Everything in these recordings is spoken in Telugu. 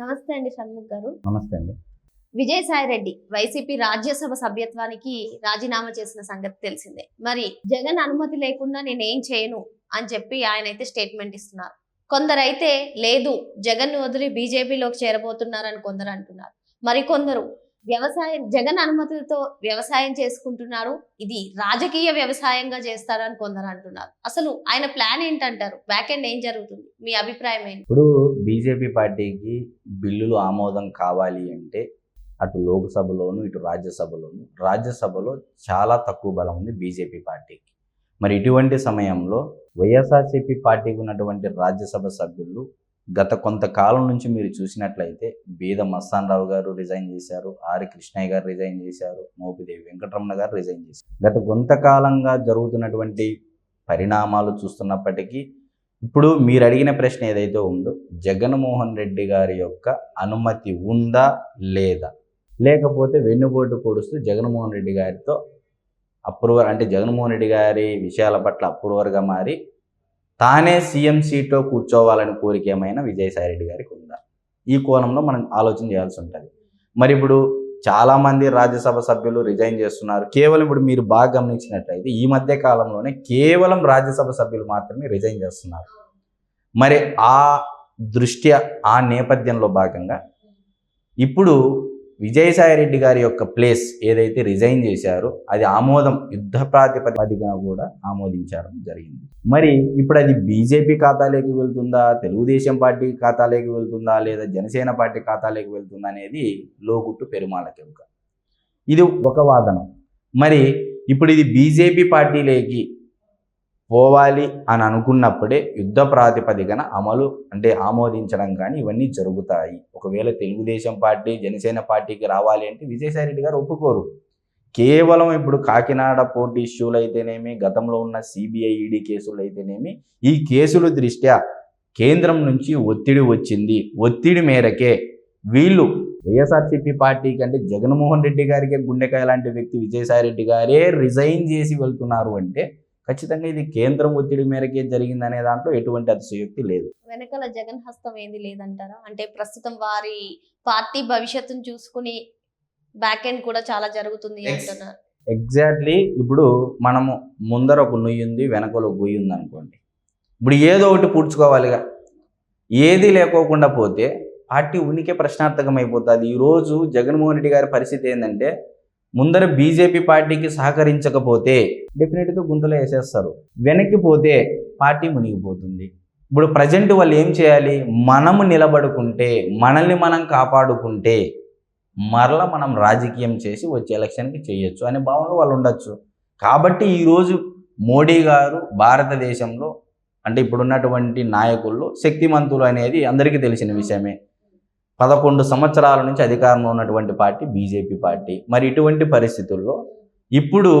నమస్తే అండి షణ్ముఖ్ గారు. నమస్తే అండి. విజయసాయి రెడ్డి వైసీపీ రాజ్యసభ సభ్యత్వానికి రాజీనామా చేసిన సంగతి తెలిసిందే. మరి జగన్ అనుమతి లేకుండా నేను ఏం చేయను అని చెప్పి ఆయన అయితే స్టేట్మెంట్ ఇస్తున్నారు. కొందరైతే లేదు జగన్ వదిలి బీజేపీలోకి చేరబోతున్నారని కొందరు అంటున్నారు. మరికొందరు వ్యవసాయం జగన్ అనుమతితో వ్యవసాయం చేసుకుంటున్నాడు ఇది రాజకీయ వ్యవసాయంగా చేస్తారని కొందరు అంటున్నారు. అసలు ఆయన ప్లాన్ ఏంటంటారు? బ్యాక్ ఎండ్ ఏం జరుగుతుంది? మీ అభిప్రాయం ఏంటి? ఇప్పుడు బీజేపీ పార్టీకి బిల్లులు ఆమోదం కావాలి అంటే అటు లోక్సభలోను ఇటు రాజ్యసభలోను. రాజ్యసభలో చాలా తక్కువ బలం ఉంది బీజేపీ పార్టీకి. మరి ఇటువంటి సమయంలో వైఎస్ఆర్సీపీ పార్టీకి ఉన్నటువంటి రాజ్యసభ సభ్యులు గత కొంతకాలం నుంచి మీరు చూసినట్లయితే బీద మస్తాన్ రావు గారు రిజైన్ చేశారు ఆర్ కృష్ణయ్య గారు రిజైన్ చేశారు మోపిదేవి వెంకటరమణ గారు రిజైన్ చేశారు. గత కొంతకాలంగా జరుగుతున్నటువంటి పరిణామాలు చూస్తున్నప్పటికీ ఇప్పుడు మీరు అడిగిన ప్రశ్న ఏదైతే ఉందో జగన్మోహన్ రెడ్డి గారి యొక్క అనుమతి ఉందా లేదా? లేకపోతే వెన్నుపోటు పొడుస్తూ జగన్మోహన్ రెడ్డి గారితో అప్రూవర్ అంటే జగన్మోహన్ రెడ్డి గారి విషయాల పట్ల అప్రూవర్గా మారి తానే సీఎం సీట్లో కూర్చోవాలని కోరిక ఏమైనా విజయసాయి రెడ్డి గారికి ఉందా? ఈ కోణంలో మనం ఆలోచన చేయాల్సి ఉంటుంది. మరి ఇప్పుడు చాలామంది రాజ్యసభ సభ్యులు రిజైన్ చేస్తున్నారు. కేవలం ఇప్పుడు మీరు బాగా గమనించినట్లయితే ఈ మధ్య కాలంలోనే కేవలం రాజ్యసభ సభ్యులు మాత్రమే రిజైన్ చేస్తున్నారు. మరి ఆ దృష్ట్యా ఆ నేపథ్యంలో భాగంగా ఇప్పుడు విజయసాయి రెడ్డి గారి యొక్క ప్లేస్ ఏదైతే రిజైన్ చేశారో అది ఆమోదం యుద్ధ ప్రాతిపదికగా కూడా ఆమోదించడం జరిగింది. మరి ఇప్పుడు అది బీజేపీ ఖాతాలోకి వెళ్తుందా తెలుగుదేశం పార్టీ ఖాతాలోకి వెళ్తుందా లేదా జనసేన పార్టీ ఖాతాలోకి వెళ్తుందా అనేది లోగుట్టు పెరుమాళకెరుక ఇది ఒక వాదన. మరి ఇప్పుడు ఇది బీజేపీ పార్టీలోకి పోవాలి అని అనుకున్నప్పుడే యుద్ధ ప్రాతిపదికన అమలు అంటే ఆమోదించడం కానీ ఇవన్నీ జరుగుతాయి. ఒకవేళ తెలుగుదేశం పార్టీ జనసేన పార్టీకి రావాలి అంటే విజయసాయి రెడ్డి గారు ఒప్పుకోరు. కేవలం ఇప్పుడు కాకినాడ పోటీ ఇష్యూలు అయితేనేమి గతంలో ఉన్న సిబిఐఈడి కేసులు అయితేనేమి ఈ కేసుల దృష్ట్యా కేంద్రం నుంచి ఒత్తిడి వచ్చింది. ఒత్తిడి మేరకే వీళ్ళు వైఎస్ఆర్సీపీ పార్టీ కంటే జగన్మోహన్ రెడ్డి గారికి గుండెకాయ లాంటి వ్యక్తి విజయసాయి రెడ్డి గారే రిజైన్ చేసి వెళ్తున్నారు అంటే ఖచ్చితంగా ఇది కేంద్రం ఒత్తిడి మేరకే జరిగిందనే దాంట్లో ఎటువంటి అతిశయోక్తి లేదు. వెనకాల జగన్ హస్తం ఏంది లేదంటారా? అంటే ప్రస్తుతం వారి పార్టీ భవిష్యత్తును చూసుకుని బ్యాక్ ఎండ్ కూడా చాలా జరుగుతుంది అంటున్నారు ఎగ్జాక్ట్లీ ఇప్పుడు మనము ముందర ఒక నుయ్యి ఉంది వెనకలో గొయ్యి ఉంది అనుకోండి. ఇప్పుడు ఏదో ఒకటి పూడ్చుకోవాలిగా. ఏది లేకోకుండా పోతే పార్టీ ఉనికి ప్రశ్నార్థకం అయిపోతుంది. ఈరోజు జగన్మోహన్ రెడ్డి గారి పరిస్థితి ఏంటంటే ముందర బీజేపీ పార్టీకి సహకరించకపోతే డెఫినెట్గా గుంతలో వేసేస్తారు. వెనక్కి పోతే పార్టీ మునిగిపోతుంది. ఇప్పుడు ప్రజెంట్ వాళ్ళు ఏం చేయాలి? మనము నిలబడుకుంటే మనల్ని మనం కాపాడుకుంటే మరల మనం రాజకీయం చేసి వచ్చే ఎలక్షన్కి చేయొచ్చు అనే భావనలో వాళ్ళు ఉండొచ్చు. కాబట్టి ఈరోజు మోడీ గారు భారతదేశంలో అంటే ఇప్పుడున్నటువంటి నాయకుల్లో శక్తిమంతులు అనేది అందరికీ తెలిసిన విషయమే. పదకొండు సంవత్సరాల నుంచి అధికారంలో ఉన్నటువంటి పార్టీ బీజేపీ పార్టీ. మరి ఇటువంటి పరిస్థితుల్లో ఇప్పుడు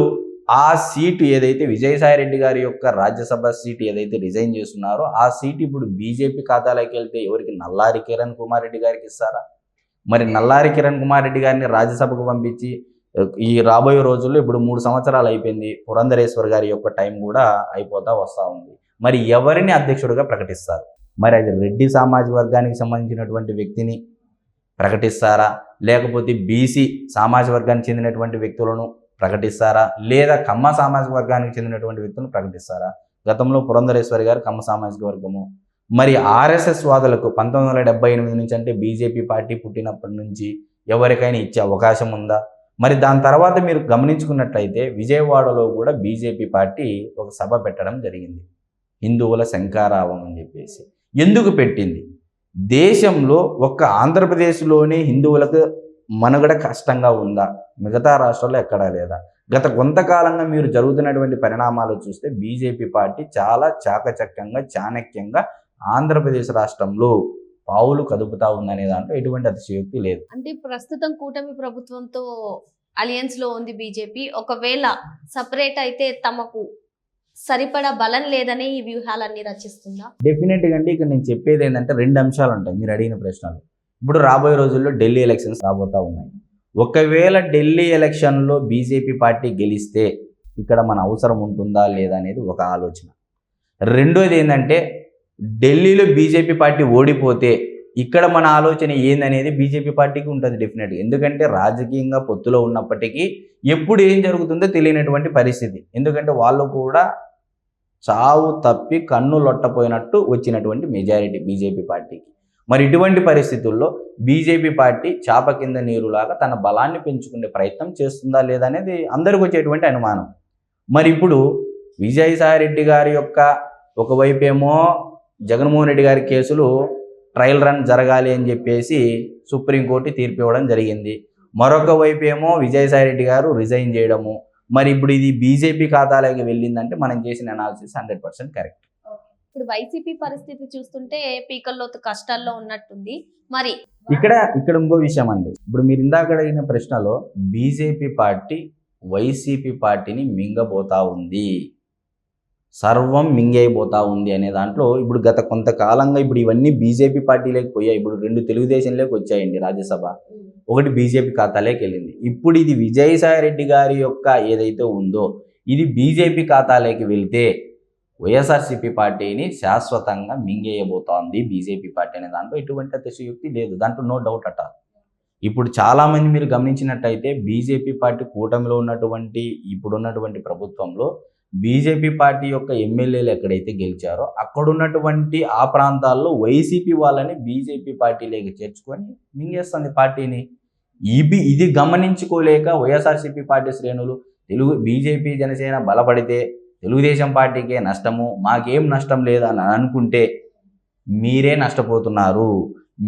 ఆ సీటు ఏదైతే విజయసాయి రెడ్డి గారి యొక్క రాజ్యసభ సీటు ఏదైతే రిజైన్ చేస్తున్నారో ఆ సీటు ఇప్పుడు బీజేపీ ఖాతాలోకి వెళ్తే ఎవరికి? నల్లారి కిరణ్ కుమార్ రెడ్డి గారికి ఇస్తారా? మరి నల్లారి కిరణ్ కుమార్ రెడ్డి గారిని రాజ్యసభకు పంపించి ఈ రాబోయే రోజుల్లో ఇప్పుడు మూడు సంవత్సరాలు అయిపోయింది పురంధరేశ్వర్ గారి యొక్క టైం కూడా అయిపోతా వస్తూ ఉంది. మరి ఎవరిని అధ్యక్షుడిగా ప్రకటిస్తారు? మరి అది రెడ్డి సామాజిక వర్గానికి సంబంధించినటువంటి వ్యక్తిని ప్రకటిస్తారా? లేకపోతే బీసీ సామాజిక వర్గానికి చెందినటువంటి వ్యక్తులను ప్రకటిస్తారా? లేదా కమ్మ సామాజిక వర్గానికి చెందినటువంటి వ్యక్తులను ప్రకటిస్తారా? గతంలో పురంధరేశ్వరి గారు కమ్మ సామాజిక వర్గము. మరి ఆర్ఎస్ఎస్ వాదులకు పంతొమ్మిది వందల డెబ్బై ఎనిమిది నుంచి అంటే బీజేపీ పార్టీ పుట్టినప్పటి నుంచి ఎవరికైనా ఇచ్చే అవకాశం ఉందా? మరి దాని తర్వాత మీరు గమనించుకున్నట్లయితే విజయవాడలో కూడా బీజేపీ పార్టీ ఒక సభ పెట్టడం జరిగింది. హిందువుల శంకారావం అని చెప్పేసి. ఎందుకు పెట్టింది? దేశంలో ఒక్క ఆంధ్రప్రదేశ్లోనే హిందువులకు మనుగడ కష్టంగా ఉందా? మిగతా రాష్ట్రాల్లో ఎక్కడా లేదా? గత కొంతకాలంగా మీరు జరుగుతున్నటువంటి పరిణామాలు చూస్తే బీజేపీ పార్టీ చాలా చాకచక్యంగా చాణక్యంగా ఆంధ్రప్రదేశ్ రాష్ట్రంలో పావులు కదుపుతా ఉందనే దాంట్లో ఎటువంటి అతిశయోక్తి లేదు. అంటే ప్రస్తుతం కూటమి ప్రభుత్వంతో అలియన్స్లో ఉంది బీజేపీ. ఒకవేళ సపరేట్ అయితే తమకు సరిపడా బలం లేదని ఈ వ్యూహాలన్నీ రచిస్తుందా? డెఫినెట్గా అండి. ఇక్కడ నేను చెప్పేది ఏంటంటే రెండు అంశాలు ఉంటాయి మీరు అడిగిన ప్రశ్నలు. ఇప్పుడు రాబోయే రోజుల్లో ఢిల్లీ ఎలక్షన్స్ రాబోతా ఉన్నాయి. ఒకవేళ ఢిల్లీ ఎలక్షన్లో బీజేపీ పార్టీ గెలిస్తే ఇక్కడ మన అవసరం ఉంటుందా లేదా అనేది ఒక ఆలోచన. రెండోది ఏంటంటే ఢిల్లీలో బీజేపీ పార్టీ ఓడిపోతే ఇక్కడ మన ఆలోచన ఏందనేది బీజేపీ పార్టీకి ఉంటుంది డెఫినెట్గా ఎందుకంటే రాజకీయంగా పొత్తులో ఉన్నప్పటికీ ఎప్పుడు ఏం జరుగుతుందో తెలియనటువంటి పరిస్థితి. ఎందుకంటే వాళ్ళు కూడా చావు తప్పి కన్ను లొట్టపోయినట్టు వచ్చినటువంటి మెజారిటీ బీజేపీ పార్టీకి. మరి ఇటువంటి పరిస్థితుల్లో బీజేపీ పార్టీ చాప కింద నీరులాగా తన బలాన్ని పెంచుకునే ప్రయత్నం చేస్తుందా లేదా అనేది అందరికి వచ్చేటువంటి అనుమానం. మరి ఇప్పుడు విజయసాయిరెడ్డి గారి యొక్క ఒకవైపు ఏమో జగన్మోహన్ రెడ్డి గారి కేసులు ట్రయల్ రన్ జరగాలి అని చెప్పేసి సుప్రీంకోర్టు తీర్పు ఇవ్వడం జరిగింది. మరొక వైపు ఏమో విజయసాయిరెడ్డి గారు రిజైన్ చేయడము. మరి ఇప్పుడు ఇది బీజేపీ ఖాతాలోకి వెళ్ళిందంటే మనం చేసిన అనాలిసిస్ హండ్రెడ్ పర్సెంట్ కరెక్ట్. ఇప్పుడు వైసీపీ పరిస్థితి చూస్తుంటే పీకల్లోతు కష్టాల్లో ఉన్నట్టుంది. మరి ఇక్కడ ఇక్కడ ఇంకో విషయం అండి. ఇప్పుడు మీరు ఇందాక అడిగిన ప్రశ్నలో బీజేపీ పార్టీ వైసీపీ పార్టీని మింగబోతా ఉంది. సర్వం మింగైపోతా ఉంది అనే దాంట్లో ఇప్పుడు గత కొంతకాలంగా ఇప్పుడు ఇవన్నీ బీజేపీ పార్టీలోకి పోయాయి. ఇప్పుడు రెండు తెలుగుదేశంలోకి వచ్చాయండి రాజ్యసభ. ఒకటి బీజేపీ ఖాతాలోకి వెళ్ళింది ఇప్పుడు ఇది విజయసాయి రెడ్డి గారి యొక్క ఏదైతే ఉందో ఇది బీజేపీ ఖాతాలోకి వెళ్తే వైఎస్ఆర్సీపీ పార్టీని శాశ్వతంగా మింగేయబోతోంది బీజేపీ పార్టీ అనే దాంట్లో ఎటువంటి అతిశయోక్తి లేదు. దాంట్లో నో డౌట్ అట. ఇప్పుడు చాలామంది మీరు గమనించినట్టయితే బీజేపీ పార్టీ కూటమిలో ఉన్నటువంటి ఇప్పుడున్నటువంటి ప్రభుత్వంలో బీజేపీ పార్టీ యొక్క ఎమ్మెల్యేలు ఎక్కడైతే గెలిచారో అక్కడున్నటువంటి ఆ ప్రాంతాల్లో వైసీపీ వాళ్ళని బీజేపీ పార్టీలోకి చేర్చుకొని మింగేస్తుంది పార్టీని. ఇవి ఇది గమనించుకోలేక వైఎస్ఆర్సీపీ పార్టీ శ్రేణులు తెలుగు బీజేపీ జనసేన బలపడితే తెలుగుదేశం పార్టీకే నష్టము మాకేం నష్టం లేదని అనుకుంటే మీరే నష్టపోతున్నారు.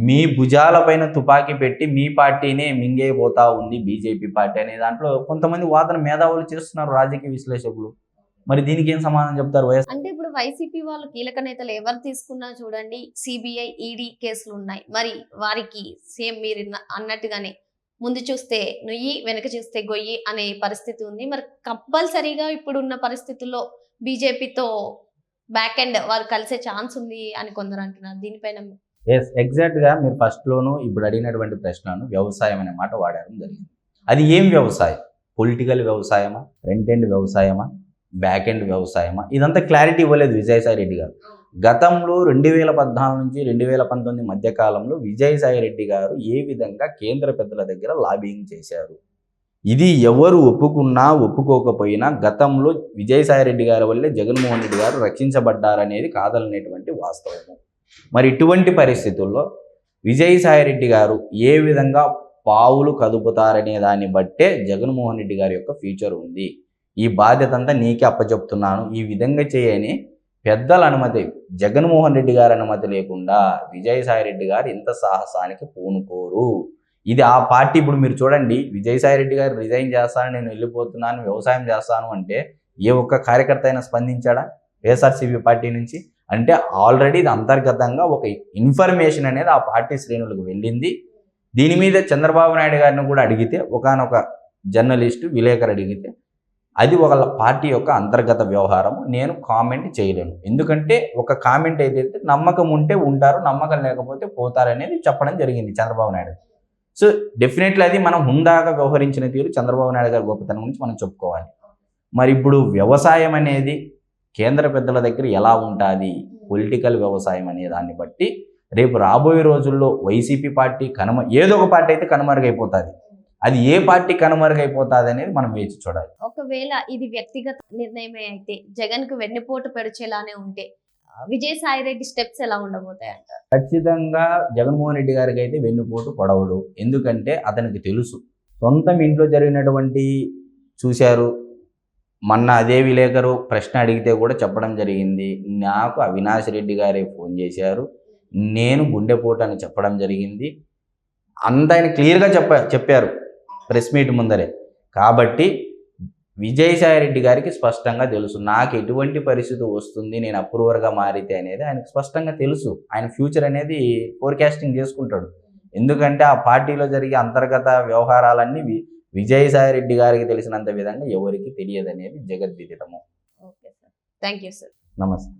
మీ భుజాలపైన తుపాకీ పెట్టి మీ పార్టీనే మింగైపోతా ఉంది బీజేపీ పార్టీ అనే దాంట్లో కొంతమంది వాదన మేధావులు చేస్తున్నారు రాజకీయ విశ్లేషకులు. మరి దీనికి ఏం సమాధానం చెప్తారు వైఎస్? అంటే ఇప్పుడు వైసీపీ వాళ్ళు కీలక నేతలు ఎవరు తీసుకున్నా చూడండి సిబిఐ ఈడీ కేసులు ఉన్నాయి. మరి వారికి సేమ్ మీరు అన్నట్టుగానే ముందు చూస్తే నుయ్యి వెనక చూస్తే గొయ్యి అనే పరిస్థితి ఉంది. మరి కంపల్సరీగా ఇప్పుడున్న పరిస్థితుల్లో బీజేపీతో బ్యాక్ ఎండ్ వారు కలిసే ఛాన్స్ ఉంది అని కొందరు అంటున్నారు. దీనిపైన ఎస్ ఎగ్జాక్ట్గా మీరు ఫస్ట్లోను ఇప్పుడు అడిగినటువంటి ప్రశ్నను వ్యవసాయం అనే మాట వాడడం జరిగింది. అది ఏం వ్యవసాయం? పొలిటికల్ వ్యవసాయమా? ఫ్రంట్ ఎండ్ వ్యవసాయమా? బ్యాక్ ఎండ్ వ్యవసాయమా? ఇదంతా క్లారిటీ ఇవ్వలేదు విజయసాయి రెడ్డి గారు. గతంలో రెండు వేల పద్నాలుగు నుంచి రెండు వేల పంతొమ్మిది మధ్య కాలంలో విజయసాయి రెడ్డి గారు ఏ విధంగా కేంద్ర పెద్దల దగ్గర లాబింగ్ చేశారు? ఇది ఎవరు ఒప్పుకున్నా ఒప్పుకోకపోయినా గతంలో విజయసాయి రెడ్డి గారి వల్లే జగన్మోహన్ రెడ్డి గారు రక్షించబడ్డారనేది కాదలనేటువంటి వాస్తవము. మరి ఇటువంటి పరిస్థితుల్లో విజయసాయి రెడ్డి గారు ఏ విధంగా పావులు కదుపుతారనే దాన్ని బట్టే జగన్మోహన్ రెడ్డి గారి యొక్క ఫ్యూచర్ ఉంది. ఈ బాధ్యత అంతా నీకే అప్పచెప్తున్నాను. ఈ విధంగా చేయని పెద్దల అనుమతి జగన్మోహన్ రెడ్డి గారి అనుమతి లేకుండా విజయసాయి రెడ్డి గారు ఇంత సాహసానికి పూనుకోరు. ఇది ఆ పార్టీ ఇప్పుడు మీరు చూడండి విజయసాయి రెడ్డి గారు రిజైన్ చేస్తాను నేను వెళ్ళిపోతున్నాను వ్యవసాయం చేస్తాను అంటే ఏ ఒక్క కార్యకర్త అయినా స్పందించాడా వైఎస్ఆర్సీపీ పార్టీ నుంచి? అంటే ఆల్రెడీ ఇది అంతర్గతంగా ఒక ఇన్ఫర్మేషన్ అనేది ఆ పార్టీ శ్రేణులకు వెళ్ళింది. దీని మీద చంద్రబాబు నాయుడు గారిని కూడా అడిగితే ఒకనొక జర్నలిస్టు విలేకరు అడిగితే అది ఒక పార్టీ యొక్క అంతర్గత వ్యవహారం నేను కామెంట్ చేయలేను. ఎందుకంటే ఒక కామెంట్ ఏదైతే నమ్మకం ఉంటే ఉంటారు నమ్మకం లేకపోతే పోతారనేది చెప్పడం జరిగింది చంద్రబాబు నాయుడు సో డెఫినెట్లీ అది మనం హుందాగా వ్యవహరించిన తీరు చంద్రబాబు నాయుడు గారి గొప్పతనం గురించి మనం చెప్పుకోవాలి. మరి ఇప్పుడు వ్యవసాయం అనేది కేంద్ర పెద్దల దగ్గర ఎలా ఉంటుంది? పొలిటికల్ వ్యవసాయం అనే దాన్ని బట్టి రేపు రాబోయే రోజుల్లో వైసీపీ పార్టీ కనుమ ఏదో ఒక పార్టీ అయితే కనుమరుగైపోతుంది. అది ఏ పార్టీ కనుమరుగైపోతుంది అనేది మనం వేచి చూడాలి. ఒకవేళ ఇది వ్యక్తిగత నిర్ణయమే అయితే జగన్కు వెన్నుపోటు పెడిచేలానే ఉంటే విజయసాయి రెడ్డి స్టెప్స్ ఎలా ఉండబోతాయి అంటారు ఖచ్చితంగా జగన్మోహన్ రెడ్డి గారికి అయితే వెన్నుపోటు పొడవడు. ఎందుకంటే అతనికి తెలుసు సొంతం ఇంట్లో జరిగినటువంటి చూశారు మొన్న అదే విలేకరు ప్రశ్న అడిగితే కూడా చెప్పడం జరిగింది నాకు అవినాష్ రెడ్డి గారే ఫోన్ చేశారు నేను గుండెపోటు అని చెప్పడం జరిగింది అంత ఆయన క్లియర్గా చెప్ప చెప్పారు. ప్రెస్ మీట్ ముందరే. కాబట్టి విజయసాయి రెడ్డి గారికి స్పష్టంగా తెలుసు. నాకు ఎటువంటి పరిస్థితి వస్తుంది నేను అప్రూవర్గా మారితే అనేది ఆయనకు స్పష్టంగా తెలుసు. ఆయన ఫ్యూచర్ అనేది ఫోర్కాస్టింగ్ చేసుకుంటాడు. ఎందుకంటే ఆ పార్టీలో జరిగే అంతర్గత వ్యవహారాలన్నీ వి- విజయసాయి రెడ్డి గారికి తెలిసినంత విధంగా ఎవరికి తెలియదనేది జగద్విదితము. Okay sir. Thank you sir. నమస్తే.